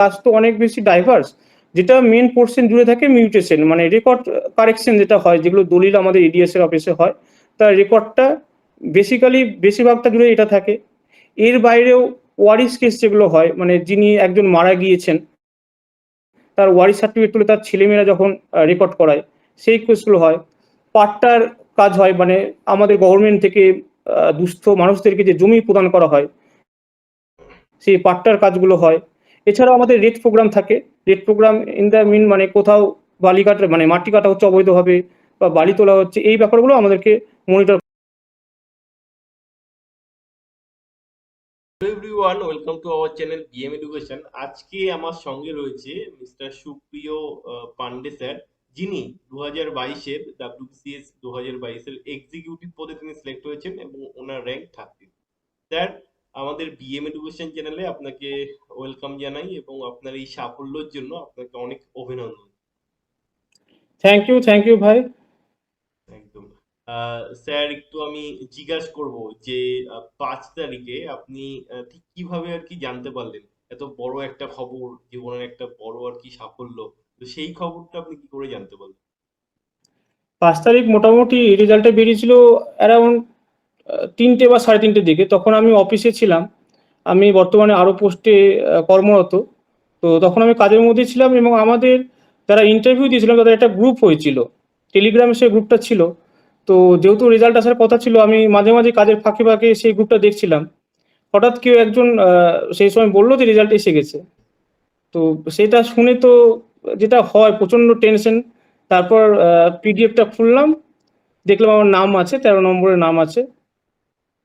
কাজ তো অনেক বেশি ডাইভার্স যেটা মেন পোর্শন জুড়ে থাকে মিউটেশন মানে রেকর্ড কারেকশন যেটা হয়, যেগুলো দলিল আমাদের এডিএস এর অফিসে হয় তার রেকর্ডটা বেসিক্যালি বেশিরভাগটা জুড়ে এটা থাকে। এর বাইরেও ওয়ারিস কেস যেগুলো হয় মানে যিনি একজন মারা গিয়েছেন, তার ওয়ারিস সার্টিফিকেট তুলে তার ছেলেমেয়েরা যখন রেকর্ড করায়, সেই কেসগুলো হয়। পাট্টার কাজ হয় মানে আমাদের গভর্নমেন্ট থেকে দুস্থ মানুষদেরকে যে জমি প্রদান করা হয়, সেই পাট্টার কাজগুলো হয়। এছাড়াও আমাদের রেড প্রোগ্রাম থাকে। Raid program in the mean মানে কোথাও বালি কাটা মানে মাটি কাটা হচ্ছে, অবৈধভাবে বা বালি তোলা হচ্ছে, এই ব্যাপারগুলো আমাদেরকে monitor everyone welcome to our channel BM education আজকে আমার সঙ্গে রয়েছে মিস্টার সুপ্রিয় পান্ডে স্যার যিনি দু হাজার বাইশের ডাব্লিউবিসিএস দু হাজার বাইশের এক্সিকিউটিভ পদে তিনি সিলেক্ট হয়েছেন এবং ওনার র্যাঙ্ক থার্টি স্যার আমাদের বিএম এডুকেশন চ্যানেলে আপনাকে ওয়েলকাম জানাই এবং আপনার এই সাফল্যের জন্য আপনাকে অনেক অভিনন্দন। থ্যাংক ইউ থ্যাংক ইউ ভাই একদম। স্যার একটু আমি জিজ্ঞাসা করব যে পাঁচ তারিখে আপনি ঠিক কীভাবে আর কি জানতে পারলেন? এত বড় একটা খবর জীবনের একটা বড় আর কি সাফল্য তো সেই খবরটা আপনি কি করে জানতে পারলেন? পাঁচ তারিখ মোটামুটি রেজাল্টটা বেরিয়েছিল অ্যারাউন্ড তিনটে বা সাড়ে তিনটের দিকে। তখন আমি অফিসে ছিলাম। আমি বর্তমানে আরও পোস্টে কর্মরত। তো তখন আমি কাজের মধ্যে ছিলাম এবং আমাদের যারা ইন্টারভিউ দিয়েছিলাম, তাদের একটা গ্রুপ হয়েছিল। টেলিগ্রামে সেই গ্রুপটা ছিল। তো যেহেতু রেজাল্ট আসার কথা ছিল, আমি মাঝে মাঝে কাজের ফাঁকে ফাঁকে সেই গ্রুপটা দেখছিলাম। হঠাৎ কেউ একজন সেই সময় বলল যে রেজাল্ট এসে গেছে। তো সেটা শুনে তো যেটা হয় প্রচণ্ড টেনশন তারপর পিডিএফটা খুললাম। দেখলাম আমার নাম আছে, তেরো নম্বরের নাম আছে।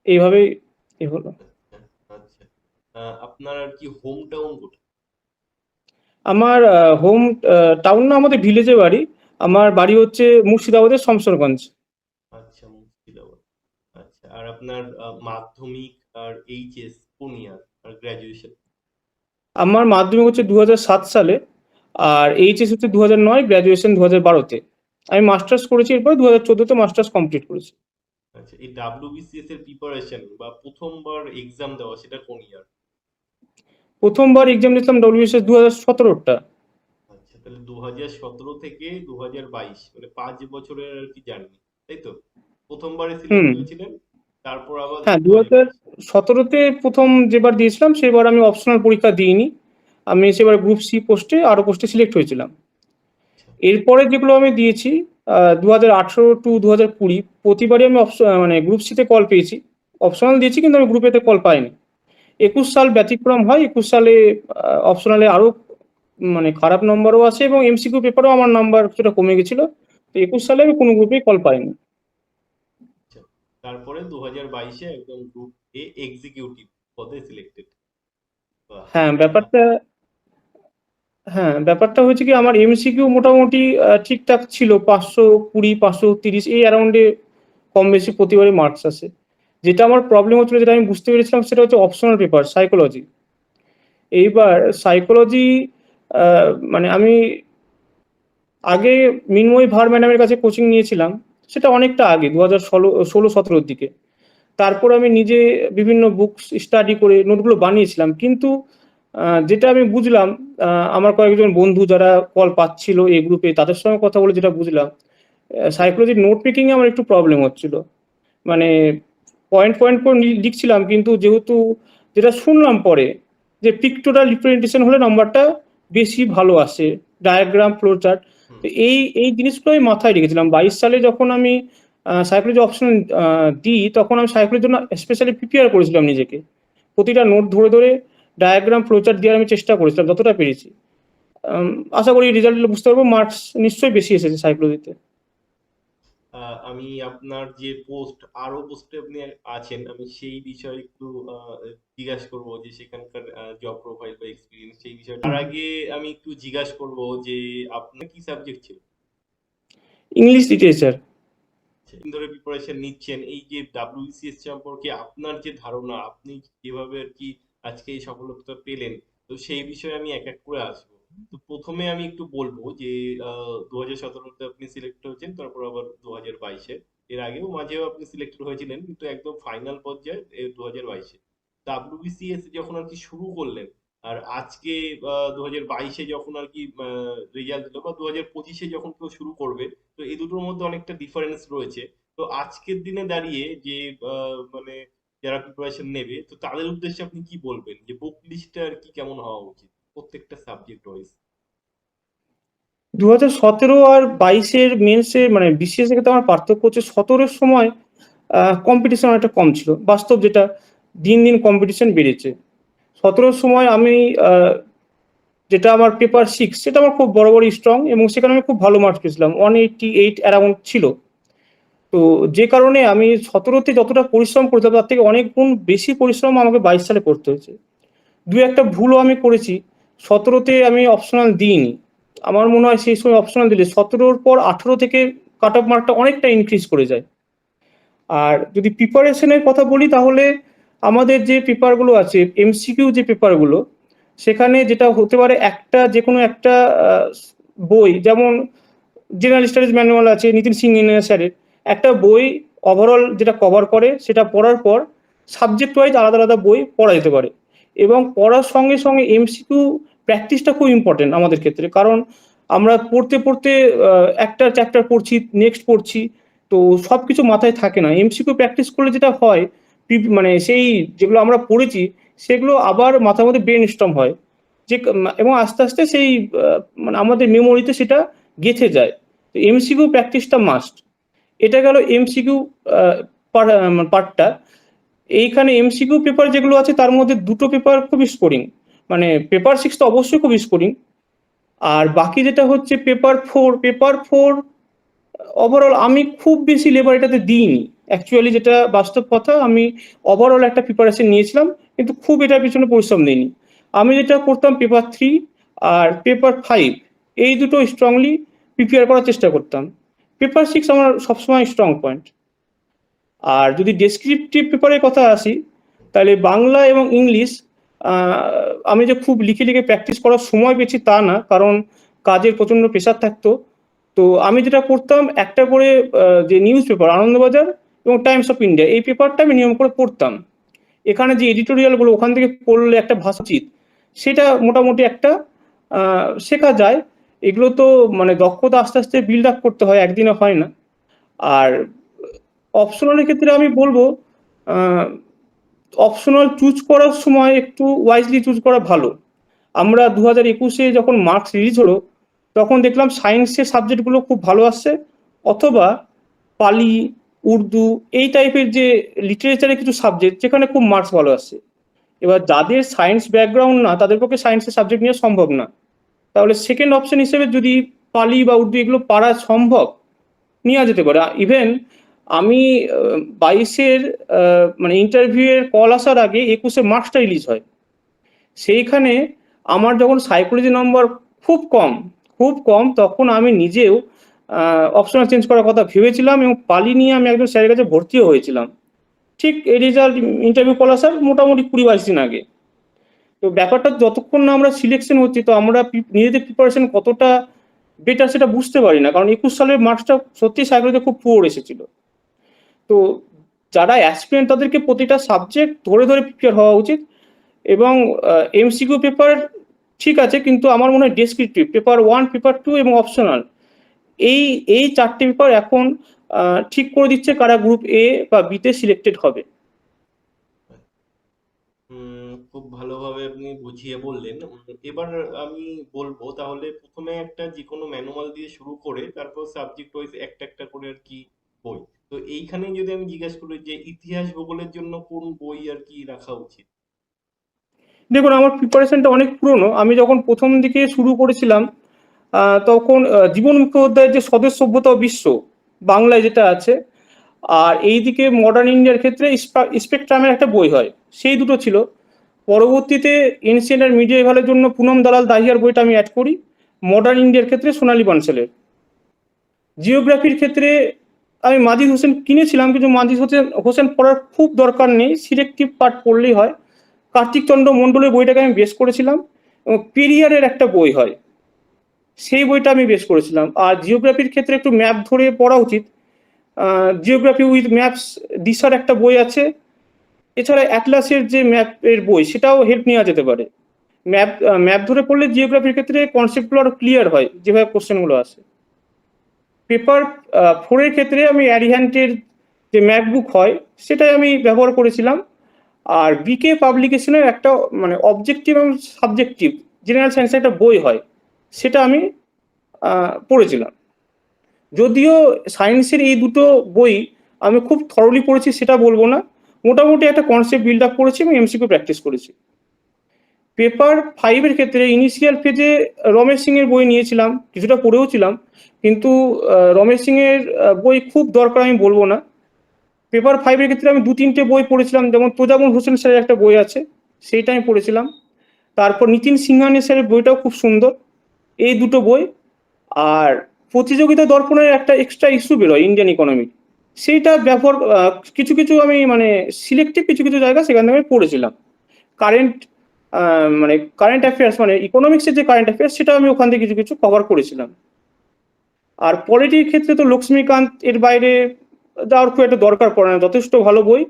এইভাবেই এ হলো। আচ্ছা। আপনার আর কি হোম টাউন কোথায়? আমার হোম টাউন না আমাদের ভিলেজে বাড়ি। আমার বাড়ি হচ্ছে মুর্শিদাবাদের শমশরগঞ্জ আচ্ছা মুর্শিদাবাদ। আচ্ছা আর আপনার মাধ্যমিক আর এইচএস কোন ইয়ার আর গ্রাজুয়েশন আমার মাধ্যমিক হচ্ছে দু সাত সালে আর এইচএস হচ্ছে দু হাজার নয় গ্র্যাজুয়েশন দু হাজার বারোতে। আমি মাস্টার্স করেছি এরপর দু হাজার চোদ্দোতে মাস্টার্স কমপ্লিট করেছি। আচ্ছা এই ডাব্লিউবিসিএস এর প্রিপারেশন বা প্রথমবার এক্সাম দেওয়া সেটা কোন ইয়ার প্রথমবার এক্সাম দিয়েছিলাম ডব্লিউএসএস দু হাজার সতেরোটা আচ্ছা তাহলে দু হাজার সতেরো থেকে দু হাজার বাইশ মানে পাঁচ বছরের আর কি জার্নি তাই তো? প্রথমবারে সিলেক্ট হয়েছিলেন তারপর আবার হ্যাঁ দু হাজার সতেরোতে প্রথম যেবার দিয়েছিলাম সেবার আমি অপশনাল পরীক্ষা দিইনি। আমি সেবার গ্রুপ সি পোস্টে আরও পোস্টে সিলেক্ট হয়েছিলাম। এরপরে যেগুলো আমি দিয়েছি দু হাজার আঠেরো টু দু হাজার কুড়ি প্রতিবারই আমি মানে গ্রুপ সিতে কল পেয়েছি। অপশনাল দিয়েছি কিন্তু আমি গ্রুপেতে কল পাইনি। একুশ সাল ব্যতিক্রম হয় একুশ সালে অপশনালে আরও মানে খারাপ নম্বরও আছে এবং এমসিকিউ পেপারও আমার নাম্বার কিছুটা কমে গেছিল। তো একুশ সালে আমি কোনো গ্রুপেই কল পাইনি। তারপরে দু হাজার বাইশে একদম গ্রুপ এ এক্সিকিউটিভ পদে সিলেক্টেড হ্যাঁ ব্যাপারটা হ্যাঁ ব্যাপারটা হয়েছে কি, আমার এমসিকিউ মোটামুটি ঠিকঠাক ছিল, পাঁচশো কুড়ি, পাঁচশো তিরিশ, এই অ্যারাউন্ডে কম বেশি প্রতিবারই মার্কস আসে। যেটা আমার প্রবলেম হচ্ছিল, যেটা আমি বুঝতে পেরেছিলাম, সেটা হচ্ছে অপশনাল পেপার সাইকোলজি এইবার সাইকোলজি মানে আমি আগে মিনময় ভার ম্যাডামের কাছে কোচিং নিয়েছিলাম, সেটা অনেকটা আগে দু হাজার ষোলো ষোলো, সতেরোর দিকে। তারপর আমি নিজে বিভিন্ন বুকস স্টাডি করে নোটগুলো বানিয়েছিলাম, কিন্তু যেটা আমি বুঝলাম আমার কয়েকজন বন্ধু যারা কল পাচ্ছিল এই গ্রুপে তাদের সঙ্গে কথা বলে যেটা বুঝলাম সাইকোলজির নোট মেকিং আমার একটু প্রবলেম হচ্ছিল। মানে পয়েন্ট পয়েন্ট করে লিখছিলাম কিন্তু যেহেতু যেটা শুনলাম পরে যে পিক্টোরাল রিপ্রেজেন্টেশন হলে নাম্বারটা বেশি ভালো আসে ডায়াগ্রাম ফ্লো চার্ট এই এই জিনিসগুলো আমি মাথায় রেখেছিলাম। বাইশ সালে যখন আমি সাইকোলজি অপশন দিই তখন আমি সাইকোলজির জন্য স্পেশালি প্রিপেয়ার করেছিলাম নিজেকে। প্রতিটা নোট ধরে ধরে ডায়াগ্রাম ফ্লোচার্ট দেওয়ার আমি চেষ্টা করেছিলাম যতটা পেরেছি। আশা করি রেজাল্ট বুঝতে পারব মার্কস নিশ্চয়ই বেশি এসেছে সাইকোলজিতে আমি আপনার যে পোস্ট আরও পোস্টে আপনি আছেন আমি সেই বিষয়ে একটু জিজ্ঞাসা করব যে সেখানকার জব প্রোফাইল বা এক্সপিরিয়েন্স সেই বিষয়ে। তার আগে আমি একটু জিজ্ঞাসা করব যে আপনার কি সাবজেক্ট ছিল? ইংলিশ লিটারেচার ধরে প্রিপারেশন নিচ্ছেন এই যে ডাব্লিউবিসিএস সম্পর্কে আপনার যে ধারণা আপনি যেভাবে আর কি আজকে এই সফলতা পেলেন, তো সেই বিষয়ে আমি এক এক করে আসব। তো প্রথমে আমি একটু বলব যে দু হাজার সতেরোতে আপনি সিলেক্ট হয়েছেন, তারপর আবার দু হাজার বাইশে। এর আগেও মাঝেও আপনি সিলেক্টেড হয়েছিলেন, কিন্তু একদম ফাইনাল পর্যায়ে দু হাজার বাইশে। ডাব্লিউবিসিএস যখন আর কি শুরু করলেন, আর আজকে দু হাজার বাইশে যখন আর কি রেজাল্ট দিলো, বা দু হাজার পঁচিশে যখন কেউ শুরু করবে, তো এই দুটোর মধ্যে অনেকটা ডিফারেন্স রয়েছে। তো আজকের দিনে দাঁড়িয়ে যে মানে যারা প্রিপারেশন নেবে, তো তাদের উদ্দেশ্যে আপনি কি বলবেন? যে বুক লিস্টটা আর কি কেমন হওয়া উচিত? প্রত্যেকটা সাবজেক্ট ওয়াইজ দু হাজার সতেরো আর বাইশের মেন্সে মানে বিসিএস এর আমার পার্থক্য হচ্ছে সতেরোর সময় কম্পিটিশন অনেকটা কম ছিল। বাস্তব যেটা, দিন দিন কম্পিটিশন বেড়েছে। সতেরোর সময় আমি যেটা আমার পেপার সিক্স সেটা আমার খুব বড় বড় স্ট্রং এবং সেখানে আমি খুব ভালো মার্কস পেয়েছিলাম। ওয়ান এইটটি এইট অ্যারাউন্ড ছিল। তো যে কারণে আমি সতেরোতে যতটা পরিশ্রম করতাম তার থেকে অনেক গুণ বেশি পরিশ্রম আমাকে বাইশ সালে করতে হয়েছে। দু একটা ভুলও আমি করেছি। সতেরোতে আমি অপশনাল দিইনি। আমার মনে হয় সেই সময় অপশনাল দিলে সতেরোর পর আঠেরো থেকে কাট অফ মার্কটা অনেকটা ইনক্রিজ করে যায়। আর যদি প্রিপারেশনের কথা বলি, তাহলে আমাদের যে পেপারগুলো আছে এমসিকিউ যে পেপারগুলো সেখানে যেটা হতে পারে একটা যে কোনো একটা বই, যেমন জেনারেল স্টাডিজ ম্যানুয়াল আছে, নিতিন সিং ইঞ্জিনিয়ার স্যারের একটা বই ওভারঅল যেটা কভার করে, সেটা পড়ার পর সাবজেক্ট ওয়াইজ আলাদা আলাদা বই পড়া যেতে পারে। এবং পড়ার সঙ্গে সঙ্গে এমসিকিউ প্র্যাকটিসটা খুব ইম্পর্টেন্ট আমাদের ক্ষেত্রে। কারণ আমরা পড়তে পড়তে একটা চ্যাপ্টার পড়ছি নেক্সট পড়ছি, তো সব কিছু মাথায় থাকে না। এমসিকিউ প্র্যাকটিস করলে যেটা হয় মানে সেই যেগুলো আমরা পড়েছি, সেগুলো আবার মাথার মধ্যে ব্রেন স্টম হয়। যে এবং আস্তে আস্তে সেই মানে আমাদের মেমোরিতে সেটা গেঁথে যায়। তো এমসিকিউ প্র্যাকটিসটা মাস্ট এটা গেল এমসিকিউ পার্টটা এইখানে এমসিকিউ পেপার যেগুলো আছে, তার মধ্যে দুটো পেপার খুবই স্কোরিং মানে পেপার সিক্স তো অবশ্যই খুবই স্কোরিং আর বাকি যেটা হচ্ছে paper four paper four overall আমি খুব বেশি লেবার এটাতে দিইনি। অ্যাকচুয়ালি যেটা বাস্তব কথা, আমি ওভারঅল একটা প্রিপারেশন নিয়েছিলাম, কিন্তু খুব এটার পিছনে পরিশ্রম দিইনি। আমি যেটা করতাম পেপার থ্রি আর পেপার ফাইভ এই দুটো স্ট্রংলি প্রিপেয়ার করার চেষ্টা করতাম। পেপার সিক্স আমার সবসময় স্ট্রং পয়েন্ট আর যদি ডেসক্রিপটিভ পেপারের কথা আসি, তাহলে বাংলা এবং ইংলিশ আমি যে খুব লিখে লিখে প্র্যাকটিস করার সময় পেয়েছি তা না, কারণ কাজের প্রচণ্ড প্রেশার থাকতো। তো আমি যেটা করতাম একটা করে যে নিউজ পেপার আনন্দবাজার এবং টাইমস অফ ইন্ডিয়া এই পেপারটা আমি নিয়ম করে পড়তাম। এখানে যে এডিটোরিয়ালগুলো ওখান থেকে পড়লে একটা ভাষাচিত সেটা মোটামুটি একটা শেখা যায়। এগুলো তো মানে দক্ষতা আস্তে আস্তে বিল্ড আপ করতে হয় একদিনে হয় না। আর অপশনালের ক্ষেত্রে আমি বলব অপশনাল চুজ করার সময় একটু ওয়াইজলি চুজ করা ভালো। আমরা দু হাজার একুশে যখন মার্কস রিলিজ হলো, তখন দেখলাম সায়েন্সের সাবজেক্টগুলো খুব ভালো আসছে, অথবা পালি, উর্দু, এই টাইপের যে লিটারেচারের কিছু সাবজেক্ট যেখানে খুব মার্কস ভালো আসছে। এবার যাদের সায়েন্স ব্যাকগ্রাউন্ড না, তাদের পক্ষে সায়েন্সের সাবজেক্ট নেওয়া সম্ভব না। তাহলে সেকেন্ড অপশন হিসেবে যদি পালি বা উর্দু এগুলো পারা সম্ভব, নেওয়া যেতে পারে। ইভেন আমি বাইশের মানে ইন্টারভিউয়ের কল আসার আগে একুশে মার্কসটা রিলিজ হয়। সেইখানে আমার যখন সাইকোলজি নম্বর খুব কম খুব কম, তখন আমি নিজেও অপশনাল চেঞ্জ করার কথা ভেবেছিলাম এবং পালি নিয়ে আমি একজন স্যারের কাছে ভর্তিও হয়েছিলাম। ঠিক এই রেজাল্ট ইন্টারভিউ কল আসার মোটামুটি কুড়ি বাইশ দিন আগে। তো ব্যাপারটা যতক্ষণ না আমরা সিলেকশন হচ্ছি, তো আমরা নিজেদের প্রিপারেশন কতটা বেটার সেটা বুঝতে পারি না। কারণ একুশ সালের মার্কসটা সত্যি সাইকোলজিতে খুব পুয়ার এসেছিল। তো যারা অ্যাসপিরেন্ট তাদেরকে প্রতিটা সাবজেক্ট ধরে ধরে প্রিপেয়ার হওয়া উচিত এবং এমসিকিউ পেপার ঠিক আছে, কিন্তু আমার মনে হয় descriptive paper one paper two এবং অপশনাল এই এই চারটে পেপার এখন ঠিক করে দিচ্ছে কারা গ্রুপ এ বা বিতে সিলেক্টেড হবে। খুব ভালোভাবে আপনি বুঝিয়ে বললেন। এবার আমি বলব তাহলে প্রথমে একটা যে কোনো ম্যানুয়াল দিয়ে শুরু করে তারপর সাবজেক্ট ওয়াইজ একটা একটা করে আর কি বই। তো এইখানে যদি আমি জিজ্ঞাসা করি যে ইতিহাস ভূগোলের জন্য কোন বই আর কি রাখা উচিত? দেখুন, আমার প্রিপারেশনটা অনেক পুরনো। আমি যখন প্রথম দিকে শুরু করেছিলাম তখন জীবন মুখোপাধ্যায়ের যে স্বদেশ সভ্যতা বিশ্ব, বাংলায় যেটা আছে, আর এইদিকে মডার্ন ইন্ডিয়ার ক্ষেত্রে স্পেকট্রামের একটা বই হয়। সেই দুটো ছিল। পরবর্তীতে এনসিয়েন্ট আর মিডিয়াভালের জন্য পুনম দালাল দাহিয়ার বইটা আমি অ্যাড করি। মডার্ন ইন্ডিয়ার ক্ষেত্রে সোনালী বানসালের। জিওগ্রাফির ক্ষেত্রে আমি মাজিদ হোসেন কিনেছিলাম, কিন্তু মাজিদ হোসেন হোসেন পড়ার খুব দরকার নেই। সিলেক্টিভ পার্ট পড়লেই হয়। কার্তিক চন্দ্র মণ্ডলের বইটাকে আমি বেস করেছিলাম এবং পেরিয়ারের একটা বই হয়। সেই বইটা আমি বেস করেছিলাম। আর জিওগ্রাফির ক্ষেত্রে একটু ম্যাপ ধরে পড়া উচিত। জিওগ্রাফি উইথ ম্যাপস দিশার একটা বই আছে। এছাড়া অ্যাটলাসের যে ম্যাপ এর বই, সেটাও হেল্প নেওয়া যেতে পারে। ম্যাপ ম্যাপ ধরে পড়লে জিওগ্রাফির ক্ষেত্রে কনসেপ্টগুলো আরও ক্লিয়ার হয়, যেভাবে কোশ্চেনগুলো আসে। পেপার ফোরের ক্ষেত্রে আমি অ্যারিহ্যান্টের যে ম্যাপ বুক হয়, সেটাই আমি ব্যবহার করেছিলাম। আর বিকে পাবলিকেশনের একটা মানে অবজেক্টিভ এবং সাবজেক্টিভ জেনারেল সায়েন্সের একটা বই হয়, সেটা আমি পড়েছিলাম। যদিও সায়েন্সের এই দুটো বই আমি খুব থরলি পড়েছি, সেটা বলব না। মোটামুটি একটা কনসেপ্ট বিল্ড আপ করেছি এবং এমসিকিউ প্র্যাকটিস করেছি। পেপার ফাইভের ক্ষেত্রে ইনিশিয়াল ফেজে রমেশ সিং এর বই নিয়েছিলাম, কিছুটা পড়েও ছিলাম, কিন্তু রমেশ সিং এর বই খুব দরকার আমি বলব না। পেপার ফাইভের ক্ষেত্রে আমি দু তিনটে বই পড়েছিলাম, যেমন তোজামুল হোসেন স্যারের একটা বই আছে, সেইটা আমি পড়েছিলাম। তারপর নিতিন সিংহানি স্যারের বইটাও খুব সুন্দর, এই দুটো বই। আর প্রতিযোগিতা দর্পণের একটা এক্সট্রা ইস্যু বেরোয় ইন্ডিয়ান ইকোনমি সেইটা ব্যবহার কিছু কিছু আমি মানে সিলেক্টিভ কিছু কিছু জায়গা সেখান থেকে আমি পড়েছিলাম। কারেন্ট মানে কারেন্ট অ্যাফেয়ার্স মানে ইকোনমিক্সের যে কারেন্ট অ্যাফেয়ার্স সেটা আমি ওখান থেকে কিছু কিছু কভার করেছিলাম। আর পলিটির ক্ষেত্রে তো লক্ষ্মীকান্ত এর বাইরে যাওয়ার খুব একটা দরকার পড়ে না, যথেষ্ট ভালো বই,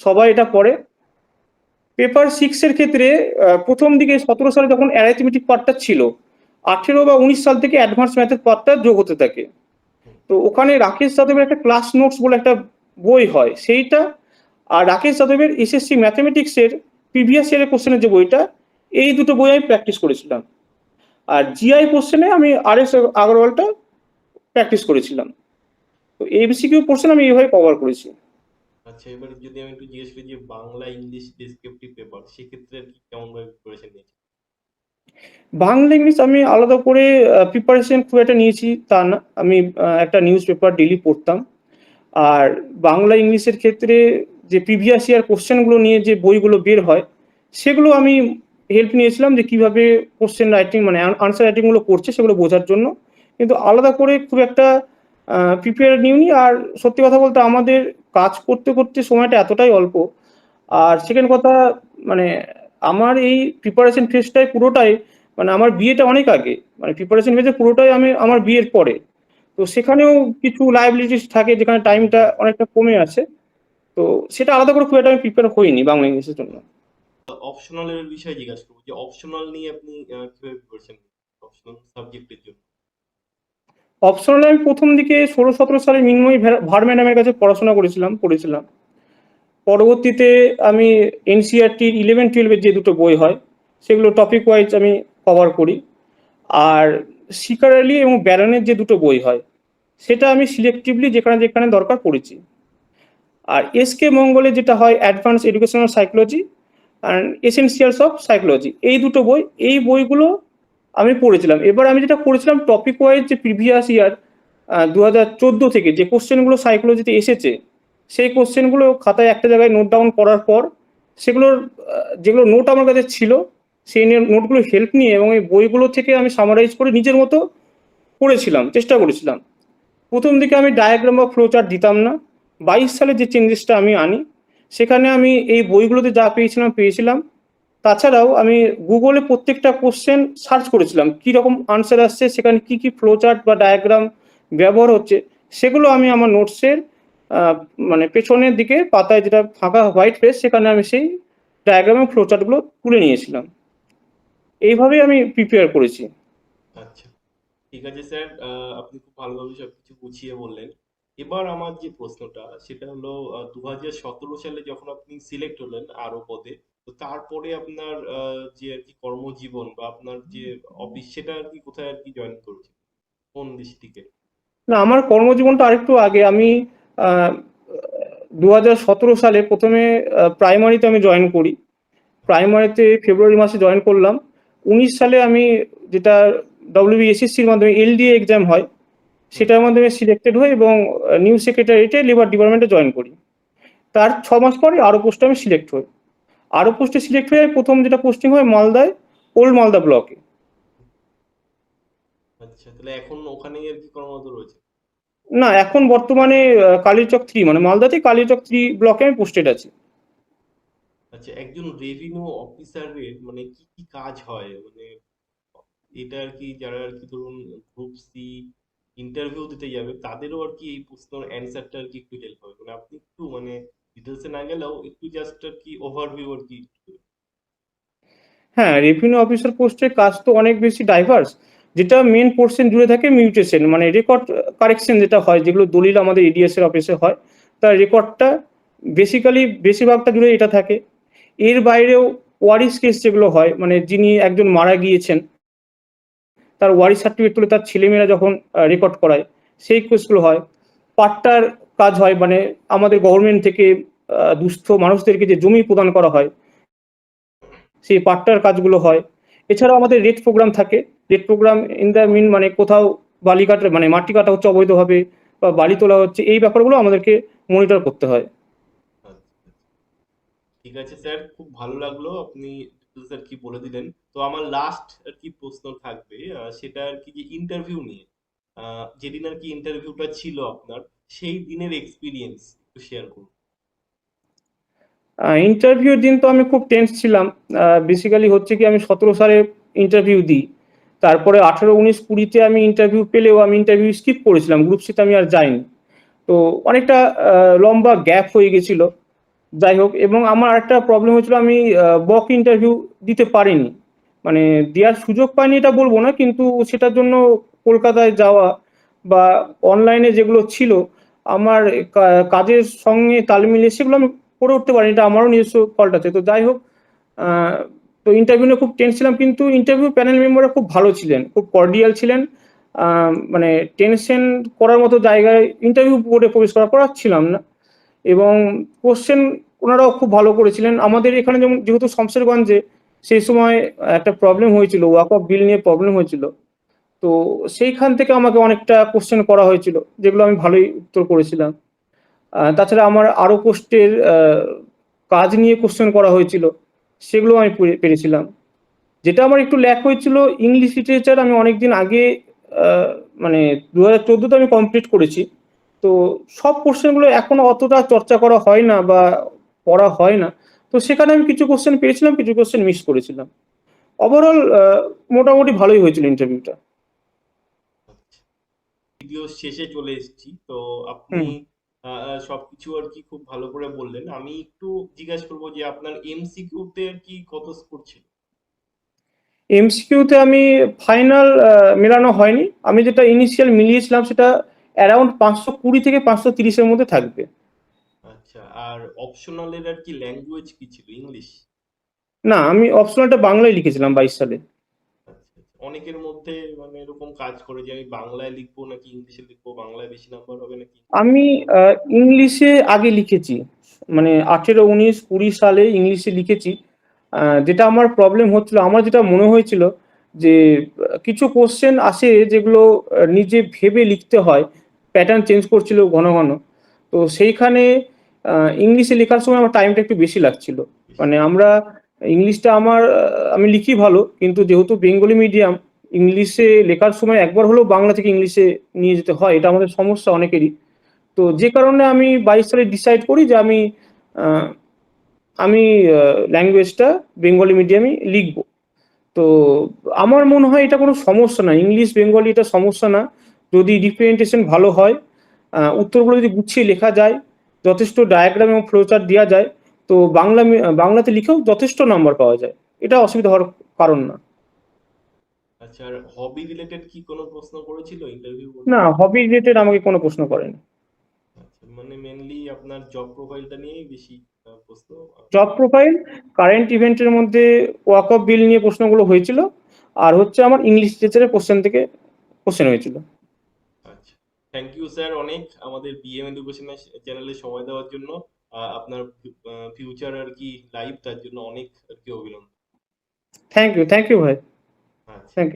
সবাই এটা পড়ে। পেপার সিক্সের ক্ষেত্রে প্রথম দিকে সতেরো সালে যখন অ্যারাইথমেটিক পার্টটা ছিল, আঠেরো বা উনিশ সাল থেকে অ্যাডভান্স ম্যাথের পার্টটা যোগ হতে থাকে। তো ওখানে রাকেশ যাদবের একটা ক্লাস নোটস বলে একটা বই হয়, সেইটা আর রাকেশ যাদবের এসএসসি ম্যাথমেটিক্সের প্রিভিয়াস ইয়ারের কোশ্চেনের যে বইটা, এই দুটো বই আমি প্র্যাকটিস করেছিলাম। আর জিআই কোশ্চেনে আমি আর এস আগরওয়ালটা প্র্যাকটিস করেছিলাম। তো এমসিকিউ পোর্শন আমি এইভাবে কভার করেছি। আচ্ছা এবারে যদি আমি একটু জিজ্ঞেস করি যে বাংলা ইংলিশ ডেসক্রিপটিভ পেপার সেক্ষেত্রে আর কেমন ভাবে প্রিপারেশন বাংলা ইংলিশ আমি আলাদা করে প্রিপারেশন খুব একটা নিয়েছি তা না। আমি একটা নিউজ পেপার ডেলি পড়তাম। আর বাংলা ইংলিশের ক্ষেত্রে যে প্রিভিয়াস ইয়ার কোশ্চেনগুলো নিয়ে যে বইগুলো বের হয়, সেগুলো আমি হেল্প নিয়েছিলাম যে কীভাবে কোশ্চেন রাইটিং মানে আনসার রাইটিংগুলো করছে সেগুলো বোঝার জন্য। কিন্তু আলাদা করে খুব একটা প্রিপেয়ার নিউনি আর সত্যি কথা বলতে আমাদের কাজ করতে করতে সময়টা এতটাই অল্প। আর সেকেন্ড কথা মানে আমার এই প্রিপারেশন ফেজটাই পুরোটাই মানে আমার বিয়েটা অনেক আগে মানে প্রিপারেশন ফেজে পুরোটাই আমি আমার বিয়ের পরে। তো সেখানেও কিছু লাইবিলিটিস থাকে যেখানে টাইমটা অনেকটা কমে আছে। তো সেটা আলাদা করে খুব একটা আমি প্রিপেয়ার হইনি বাংলা ইংলিশের জন্য। অপশনাল এর বিষয়ে জিজ্ঞাসা করব যে অপশনাল নিয়ে আপনি কীভাবে প্রিপারেশন অপশনাল সাবজেক্টের জন্য। অপশনালে আমি প্রথম দিকে ষোলো সতেরো সালে মিনময়ী ভার ম্যাডামের কাছে পড়াশোনা করেছিলাম পড়েছিলাম পরবর্তীতে আমি এনসিআরটি ইলেভেন টুয়েলভের যে দুটো বই হয়, সেগুলো টপিক ওয়াইজ আমি কভার করি। আর শিকার আলী এবং ব্যারনের যে দুটো বই হয়, সেটা আমি সিলেক্টিভলি যেখানে যেখানে দরকার পড়েছি। আর এস কে মঙ্গলে যেটা হয় advance educational psychology and essentials of psychology এই দুটো বই, এই বইগুলো আমি পড়েছিলাম। এবার আমি যেটা করেছিলাম টপিক ওয়াইজ যে প্রিভিয়াস ইয়ার দু হাজার চোদ্দ থেকে যে কোশ্চেনগুলো সাইকোলজিতে এসেছে সেই কোশ্চেনগুলো খাতায় একটা জায়গায় নোট ডাউন করার পর, সেগুলোর যেগুলো নোট আমার কাছে ছিল, সেই নোটগুলো হেল্প নিয়ে এবং এই বইগুলো থেকে আমি সামারাইজ করে নিজের মতো পড়েছিলাম, চেষ্টা করেছিলাম। প্রথম দিকে আমি ডায়াগ্রাম বা ফ্লো চার্ট দিতাম না। বাইশ সালে যে চেঞ্জেসটা আমি আনি, সেখানে আমি এই বইগুলোতে যা পেয়েছিলাম পেয়েছিলাম। তাছাড়াও আমি গুগলে প্রত্যেকটা কোশ্চেন সার্চ করেছিলাম, কি রকম আনসার আসছে, সেখানে কি কি ফ্লো চার্ট বা ডায়াগ্রাম ব্যবহার হচ্ছে, সেগুলো আমি আমার নোটসের মানে পেছনের দিকে পাতায় যেটা ফাঁকা হোয়াইট পেজ সেখানে আমি সেই ডায়াগ্রাম এবং ফ্লো চার্টগুলো তুলে নিয়েছিলাম। এইভাবেই আমি প্রিপেয়ার করেছি। আচ্ছা ঠিক আছে স্যার আপনি খুব ভালোভাবে সবকিছু গুছিয়ে বললেন। এবার আমার যে প্রশ্নটা সেটা হলো দু হাজার সতেরো সালে যখন আপনি সিলেক্ট হলেন আরও পদে তো তারপরে আপনার যে আর কি কর্মজীবন বা আপনার যে অফিস সেটা আর কি কোথায় আর কি জয়েন করেছে কোন ডিস্ট্রিক্টে না আমার কর্মজীবনটা আরেকটু আগে। আমি দু হাজার সতেরো সালে প্রথমে প্রাইমারিতে আমি জয়েন করি। প্রাইমারিতে ফেব্রুয়ারি মাসে জয়েন করলাম। উনিশ সালে আমি যেটা ডব্লিউবিএসএসসির মাধ্যমে এলডিএ এক্সাম হয়, সেটার মাধ্যমে সিলেক্টেড হই এবং নিউ সেক্রেটারিয়েটে লেবার ডিপার্টমেন্টে জয়েন করি। তার ছ মাস পরে আরও পোস্টে আমি সিলেক্ট হই। আরও পোস্টে সিলেক্ট হয়ে প্রথম যেটা পোস্টিং হয় মালদায় ওল্ড মালদা ব্লকে আচ্ছা তাহলে এখন ওখানেই আর কি কর্মরত রয়েছে? না এখন বর্তমানে কালীচক থ্রি মানে মালদাতে কালীচক থ্রি ব্লকে আমি পোস্টেড আছি। আচ্ছা একজন রেভিনিউ অফিসারের মানে কি কি কাজ হয়? মানে এটা আর কি যারা আর কি ধরুন গ্রুপ সি ইন্টারভিউ দিতে যাবে তাদেরও আর কি এই প্রশ্নের অ্যান্সারটা আর কি একটু হেল্প হবে? মানে আপনি একটু মানে ডিটেলসে না গেলেও একটু জাস্ট আর কি ওভারভিউ আর কি হ্যাঁ রেভিনিউ অফিসার পোস্টের কাজ তো অনেক বেশি ডাইভার্স যেটা মেন পোর্শন জুড়ে থাকে মিউটেশন মানে রেকর্ড কারেকশন যেটা হয়, যেগুলো দলিল আমাদের এডিএস এর অফিসে হয় তার রেকর্ডটা বেসিক্যালি বেশিরভাগটা জুড়ে এটা থাকে। এর বাইরেও ওয়ারিস কেস যেগুলো হয় মানে যিনি একজন মারা গিয়েছেন, তার ওয়ারিস সার্টিফিকেট তুলে তার ছেলেমেয়েরা যখন রেকর্ড করায়, সেই কেসগুলো হয়। পাট্টার কাজ হয় মানে আমাদের গভর্নমেন্ট থেকে দুস্থ মানুষদেরকে যে জমি প্রদান করা হয়, সেই পাট্টার কাজগুলো হয়। এছাড়াও আমাদের রেট প্রোগ্রাম থাকে rate program in the mean মানে কোথাও বালি কাটা মানে মাটি কাটা হচ্ছে অবৈধভাবে বা বালি তোলা হচ্ছে এই ব্যাপারগুলো আমাদেরকে মনিটর করতে হয়। ঠিক আছে স্যার খুব ভালো লাগল আপনি স্যার কি বলে দিলেন। তো আমার লাস্ট আর কি প্রশ্ন থাকবে সেটা আর কি যে ইন্টারভিউ নিয়ে যেদিন আর কি ইন্টারভিউটা ছিল আপনার সেই দিনের এক্সপিরিয়েন্স একটু শেয়ার করুন। ইন্টারভিউর দিন তো আমি খুব টেন্স ছিলাম। বেসিক্যালি হচ্ছে কি আমি সতেরো সালে ইন্টারভিউ দিই। তারপরে আঠারো, উনিশ, কুড়িতে আমি ইন্টারভিউ পেলেও আমি ইন্টারভিউ স্কিপ করেছিলাম গ্রুপ সিতে আমি আর যাইনি। তো অনেকটা লম্বা গ্যাপ হয়ে গেছিল। যাই হোক, এবং আমার একটা প্রবলেম হয়েছিল, আমি বক ইন্টারভিউ দিতে পারিনি। মানে দেওয়ার সুযোগ পাইনি এটা বলব না, কিন্তু সেটার জন্য কলকাতায় যাওয়া বা অনলাইনে যেগুলো ছিল, আমার কাজের সঙ্গে তাল মিলিয়ে সেগুলো আমি করে উঠতে পারিনি, এটা আমারও নিজস্ব ফল্ট আছে। তো যাই হোক তো ইন্টারভিউ নিয়ে খুব টেন্স ছিলাম, কিন্তু ইন্টারভিউ প্যানেল মেম্বাররা খুব ভালো ছিলেন, খুব কর্ডিয়াল ছিলেন। মানে টেনশন করার মতো জায়গায় ইন্টারভিউ বোর্ডে প্রবেশ করা করাচ্ছিলাম না। এবং কোশ্চেন ওনারাও খুব ভালো করেছিলেন। আমাদের এখানে যেমন, যেহেতু শমশেরগঞ্জে সেই সময় একটা প্রবলেম হয়েছিল ওয়াক অফ বিল নিয়ে প্রবলেম হয়েছিল। তো সেইখান থেকে আমাকে অনেকটা কোশ্চেন করা হয়েছিল, যেগুলো আমি ভালোই উত্তর করেছিলাম। তাছাড়া আমার আরও পোস্টের কাজ নিয়ে কোশ্চেন করা হয়েছিল। সেগুলো আমি পেরেছিলাম। যেটা আমার একটু ল্যাক হয়েছিল ইংলিশ লিটারেচার আমি অনেকদিন আগে মানে দু হাজার চোদ্দোতে আমি কমপ্লিট করেছি। তো সব কোশ্চেনগুলো এখনও অতটা চর্চা করা হয় না বা পড়া হয় না। তো সেখানে আমি কিছু কোশ্চেন পেয়েছিলাম কিছু কোশ্চেন মিস করেছিলাম। ওভারঅল মোটামুটি ভালোই হয়েছিল ইন্টারভিউটা ভিডিও শেষে চলে এসেছি। তো আপনি সবকিছু আর কি খুব ভালো করে বললেন। আমি একটু জিজ্ঞাসা করব যে আপনার এমসিকিউ তে আর কি কত স্কোর ছিল? এমসিকিউতে আমি ফাইনাল মেলানো হয়নি। আমি যেটা ইনিশিয়াল মিলিয়েছিলাম সেটা অ্যারাউন্ড পাঁচশো কুড়ি থেকে পাঁচশো তিরিশের মধ্যে থাকবে। আচ্ছা আর অপশনালের আর কি ল্যাঙ্গুয়েজ কি ছিল? ইংলিশ না আমি অপশনালটা বাংলায় লিখেছিলাম বাইশ সালে। অনেকের মধ্যে মানে এরকম কাজ করে যে আমি বাংলায় লিখব নাকি ইংলিশে লিখব, বাংলায় বেশি নাম্বার হবে নাকি? আমি ইংলিশে আগে লিখেছি। মানে আঠেরো, উনিশ, কুড়ি সালে ইংলিশে লিখেছি। যেটা আমার প্রবলেম হচ্ছিল, আমার যেটা মনে হয়েছিল যে, কিছু কোশ্চেন আসে যেগুলো নিজে ভেবে লিখতে হয় প্যাটার্ন চেঞ্জ করছিল ঘন ঘন। তো সেইখানে ইংলিশে লেখার সময় আমার টাইমটা একটু বেশি লাগছিল। মানে আমরা ইংলিশটা আমার আমি লিখি ভালো, কিন্তু যেহেতু বেঙ্গলি মিডিয়াম ইংলিশে লেখার সময় একবার হলেও বাংলা থেকে ইংলিশে নিয়ে যেতে হয়, এটা আমাদের সমস্যা অনেকেরই। তো যে কারণে আমি বাইশ সালে ডিসাইড করি যে আমি আমি ল্যাঙ্গুয়েজটা বেঙ্গলি মিডিয়ামে লিখব। তো আমার মনে হয় এটা কোনো সমস্যা না, ইংলিশ বেঙ্গলি এটা সমস্যা না। যদি রিপ্রেজেন্টেশন ভালো হয় উত্তরগুলো যদি গুছিয়ে লেখা যায়, যথেষ্ট ডায়াগ্রাম এবং ফ্লোচার দেওয়া যায় তো বাংলা বাংলাতে লিখেও যথেষ্ট নাম্বার পাওয়া যায়। এটা অসুবিধা হওয়ার কারণ না। আচ্ছা আর হবি রিলেটেড কি কোনো প্রশ্ন করেছিল ইন্টারভিউ না হবি রিলেটেড আমাকে কোনো প্রশ্ন করেনি। আচ্ছা মানে মেনলি আপনার জব প্রোফাইলটা নিয়েই বেশি প্রশ্ন। জব প্রোফাইল কারেন্ট ইভেন্টের মধ্যে ওয়াক অফ বিল নিয়ে প্রশ্নগুলো হয়েছিল আর হচ্ছে আমার ইংলিশ লিটারেচারের কোশ্চেন থেকে কোশ্চেন হয়েছিল। আচ্ছা থ্যাংক ইউ স্যার অনেক আমাদের বিএম এডুকেশন চ্যানেলে সময় দেওয়ার জন্য। আপনার ফিউচার আর কি লাইফ তার জন্য অনেক আর কি অভিনন্দন থ্যাংক ইউ থ্যাংক ইউ ভাই আচ্ছা থ্যাংক ইউ